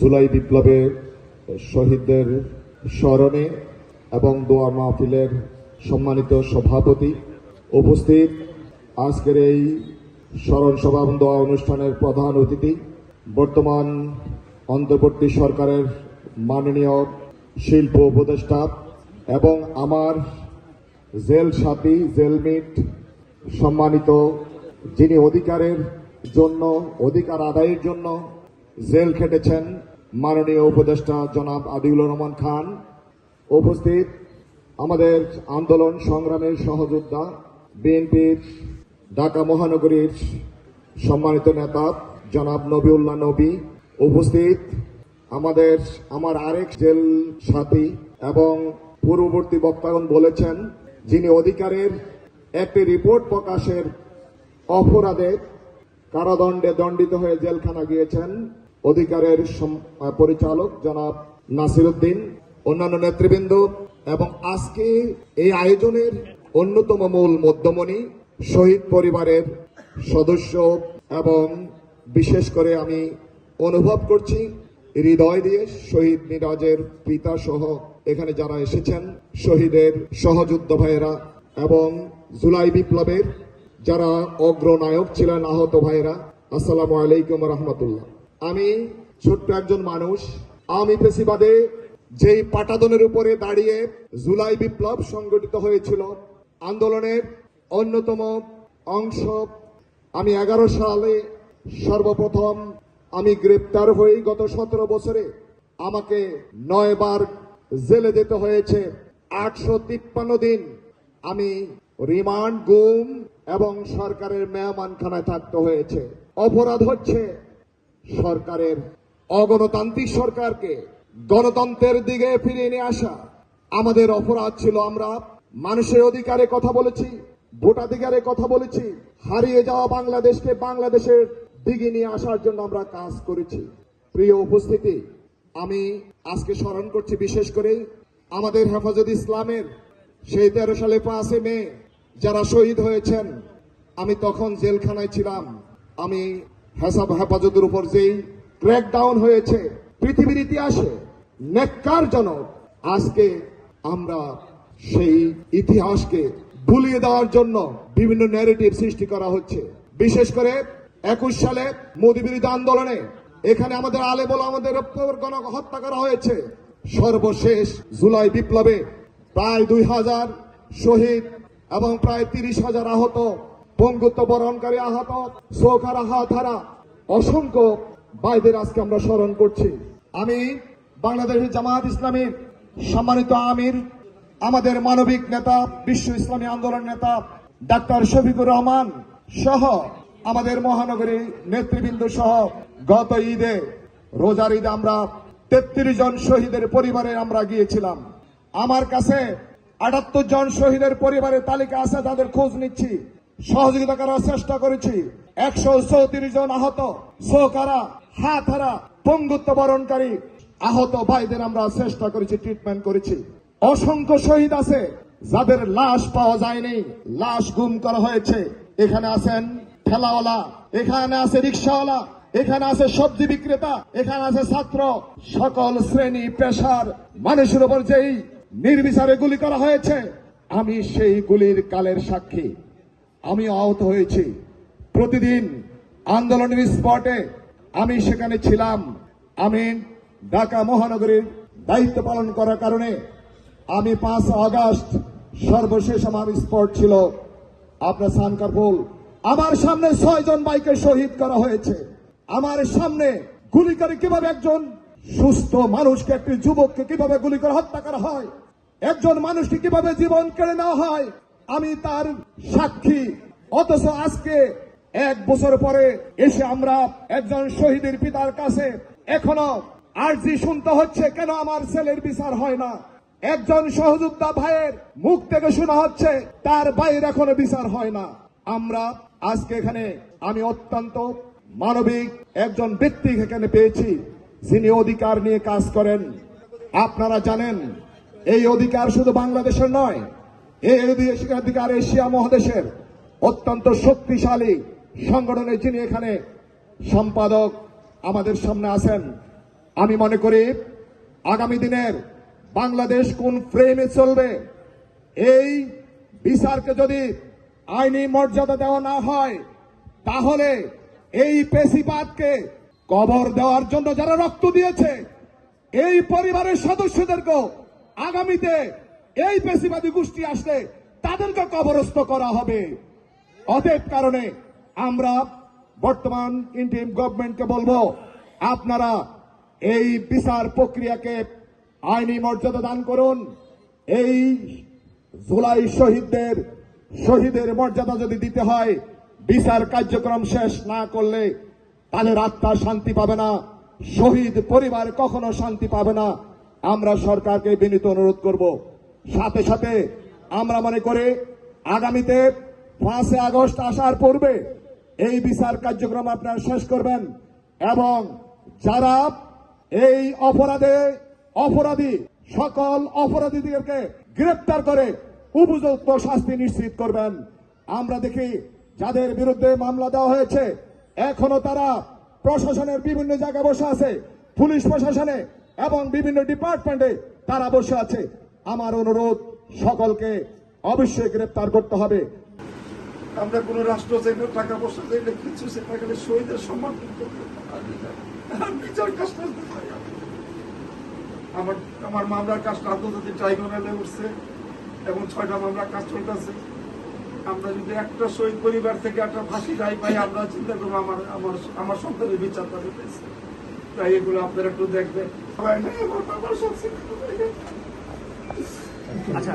জুলাই বিপ্লবে শহীদদের স্মরণে এবং দোয়া মাহফিলের সম্মানিত সভাপতি উপস্থিত। আজকের এই স্মরণ সভা দোয়া অনুষ্ঠানের প্রধান অতিথি বর্তমান অন্তর্বর্তী সরকারের মাননীয় শিল্প উপদেষ্টা এবং আমার জেল সাথী জেলমিট সম্মানিত যিনি অধিকারের জন্য, অধিকার আদায়ের জন্য জেল খেটেছেন মাননীয় উপদেষ্টা জনাব আদিউল রহমান খান। উপস্থিত আমাদের আন্দোলন সংগ্রামের সহযোদ্ধা বিএনপির ঢাকা মহানগরীর সম্মানিত নেতা জনাব নবিউল্লাহ নবী। উপস্থিত আমাদের, আমার আরেক জেল সাথী এবং পূর্ববর্তী বক্তাগণ বলেছেন, যিনি অধিকারের একটি রিপোর্ট প্রকাশের অপরাধে কারাদণ্ডে দণ্ডিত হয়ে জেলখানা গিয়েছেন অধিকারের পরিচালক জনাব নাসিরুদ্দিন, অন্যান্য নেতৃবৃন্দ এবং আজকে এই আয়োজনের অন্যতম মূল মধ্যমণি শহীদ পরিবারের সদস্য এবং বিশেষ করে আমি অনুভব করছি হৃদয় দিয়ে শহীদ মিরাজের পিতা সহ এখানে যারা এসেছেন, শহীদের সহযুদ্ধ ভাইয়েরা এবং জুলাই বিপ্লবের যারা অগ্রনায়ক ছিলেন আহত ভাইয়েরা, আসসালামু আলাইকুম রহমতুল্লাহ। আমি ছোট্ট একজন মানুষ। আমি পেশিবাদে যেই পাটাদনের উপরে দাঁড়িয়ে জুলাই বিপ্লব সংগঠিত হয়েছিল, আন্দোলনের অন্যতম অংশ আমি এগারো সালে সর্বপ্রথম আমি গ্রেপ্তার হই গত সতেরো বছরে। আমাকে নয়বার জেলে যেতে হয়েছে। আটশো তিপ্পান্ন দিন আমি রিমান্ড, গুম এবং সরকারের মেহমানখানায় থাকতে হয়েছে। অপরাধ হচ্ছে সরকারের অগণতান্ত্রিক সরকারকে গণতন্ত্রের দিকে ফিরিয়ে নিয়ে আসা। আমাদের অপরাধ ছিল আমরা মানুষের অধিকারে কথা বলেছি, ভোটাধিকারে কথা বলেছি, হারিয়ে যাওয়া বাংলাদেশকে বাংলাদেশের দিকে নিয়ে আসার জন্য আমরা কাজ করেছি। প্রিয় উপস্থিতি, আমি আজকে স্মরণ করছি বিশেষ করে আমাদের হেফাজত ইসলামের সেই তেরো সালে পাঁচে মে যারা শহীদ হয়েছেন, আমি তখন জেলখানায় ছিলাম। আমি হেসাব হেফাজতের উপর যেই ক্র্যাকডাউন হয়েছে পৃথিবীর ইতিহাসে নেককারজনক আজকে আমরা সেই ইতিহাসকে ভুলিয়ে দেওয়ার জন্য বিভিন্ন ন্যারেটিভ সৃষ্টি করা হচ্ছে। বিশেষ করে একুশ সালে মোদী বিরোধী আন্দোলনে এখানে আমাদের আলে বলে আমাদের হত্যা করা হয়েছে। সর্বশেষ জুলাই বিপ্লবে প্রায় দুই হাজার শহীদ এবং প্রায় তিরিশ হাজার আহত পঙ্গুত্ব বরণকারী আহত আহাত হারা অসংখ্য ভাইদের আজকে আমরা স্মরণ করছি। আমি বাংলাদেশের জামায়াত ইসলামীর সম্মানিত আমির, আমাদের মানবিক নেতা, বিশ্ব ইসলামী আন্দোলন নেতা, ডাক্তার শফিকুর রহমান সহ আমাদের মহানগরী নেতৃবৃন্দ সহ গত ঈদে, রোজার ঈদে আমরা তেত্রিশ জন শহীদের পরিবারে আমরা গিয়েছিলাম। আমার কাছে আটাত্তর জন শহীদের পরিবারের তালিকা আছে, তাদের খোঁজ নিচ্ছি। সহযোগিতা করার চেষ্টা করেছি। একশো চৌত্রিশ জন আহত সোকারা হাত হারা পঙ্গুত্ব বরণকারী আহত ভাইদের আমরা চেষ্টা করেছি ট্রিটমেন্ট করেছি। অসংখ্য শহীদ আছে, যাদের লাশ পাওয়া যায়নি। লাশ গুম করা হয়েছে। এখানে আছেন ঠেলাওয়ালা, এখানে আছে রিক্সাওয়ালা, এখানে আছে সবজি বিক্রেতা, এখানে আছে ছাত্র। সকল শ্রেণি, পেশার মানুষের উপর যেই নির্বিচারে গুলি করা হয়েছে, আমি সেই গুলির কালের সাক্ষী। আমি আহত হয়েছি। প্রতিদিন আন্দোলনের স্পটে আমি সেখানে ছিলাম। আমি ঢাকা মহানগরীর দায়িত্ব পালন করার কারণে আমি পাঁচ আগস্ট সর্বশেষ আমার স্পট ছিল। আপনার সানকারপুল আমার সামনে ছয় জন বাইকে শহীদ করা হয়েছে। আমার সামনে গুলি করে কীভাবে একজন সুস্থ মানুষকে, একটি যুবককে কীভাবে গুলি করে হত্যা করা হয়? একজন মানুষকে কীভাবে জীবন কেড়ে নেওয়া হয়? আমি তার সাক্ষী। অথচ আজকে এক বছর পরে এসে আমরা একজন শহীদের পিতার কাছে এখনও আর্জি শুনতে হচ্ছে, কেন আমার ছেলের বিচার হয় না? একজন সহযোদ্ধা ভাইয়ের মুখ থেকে শোনা হচ্ছে, তার বাইরে এখনও বিচার হয় না। আমরা আজকে এখানে আমি অত্যন্ত মানবিক একজন ব্যক্তি এখানে পেয়েছি, যিনি অধিকার নিয়ে কাজ করেন। আপনারা জানেন, এই অধিকার শুধু বাংলাদেশের নয় এই অধিকার এশিয়া মহাদেশের অত্যন্ত শক্তিশালী সংগঠনের যিনি এখানে সম্পাদক আমাদের সামনে আছেন, আমি মনে করি আগামী দিনের বাংলাদেশ কোন ফ্রেমে চলবে, এই বিচারকে যদি আইনি মর্যাদা দেওয়া না হয়, তাহলে এই পেশিবাদকে কবর দেওয়ার জন্য যারা রক্ত দিয়েছে, এই পরিবারের সদস্যদেরকেও আগামীতে এই পেশিবাদী গোষ্ঠী আসলে তাদেরকে কবরস্থ করা হবে। অতএব কারণে আমরা বর্তমান ইন্ডিয়ান গভর্নমেন্টকে বলব, আপনারা এই বিচার প্রক্রিয়াকে আইনি মর্যাদা দান করুন। এই জুলাই শহীদদের, শহীদের মর্যাদা যদি দিতে হয়, বিচার কার্যক্রম শেষ না করলে তাদের আত্মা শান্তি পাবে না, শহীদ পরিবার কখনো শান্তি পাবে না। আমরা সরকারকে বিনীত অনুরোধ করব। সাথে সাথে আমরা মনে করি আগামীতে পাঁচে আগস্ট আসার পূর্বে এই বিচার কার্যক্রম আপনারা শেষ করবেন এবং যারা এই অপরাধে অপরাধী, সকল অপরাধীদেরকে গ্রেপ্তার করে উপযুক্ত শাস্তি নিশ্চিত করবেন। আমরা দেখি যাদের বিরুদ্ধে মামলা দেওয়া হয়েছে, এখনও তারা প্রশাসনের বিভিন্ন জায়গায় বসে আছে, পুলিশ প্রশাসনে এবং বিভিন্ন ডিপার্টমেন্টে তারা বসে আছে। আমার অনুরোধ সকলকে অবশ্যই গ্রেপ্তার করতে হবে। আমরা কোন রাষ্ট্র চাইলে টাকা পয়সা চাইলে কিছু সেটা গেলে শহীদের সম্মান বিচার কাজটা আমার। আমার মামলার কাজটা আন্তর্জাতিক ট্রাইব্যুনালে উঠছে এবং ছয়টা মামলার কাজ চলতেছে। আমরা যদি একটা শহীদ পরিবার থেকে একটা ফাঁসি রায় পাই আমরা চিন্তা করব আমার আমার আমার সন্তানের বিচার তাদের পেয়েছে তাই এগুলো আপনারা একটু দেখবেন। সবাই আমার সব ছিল।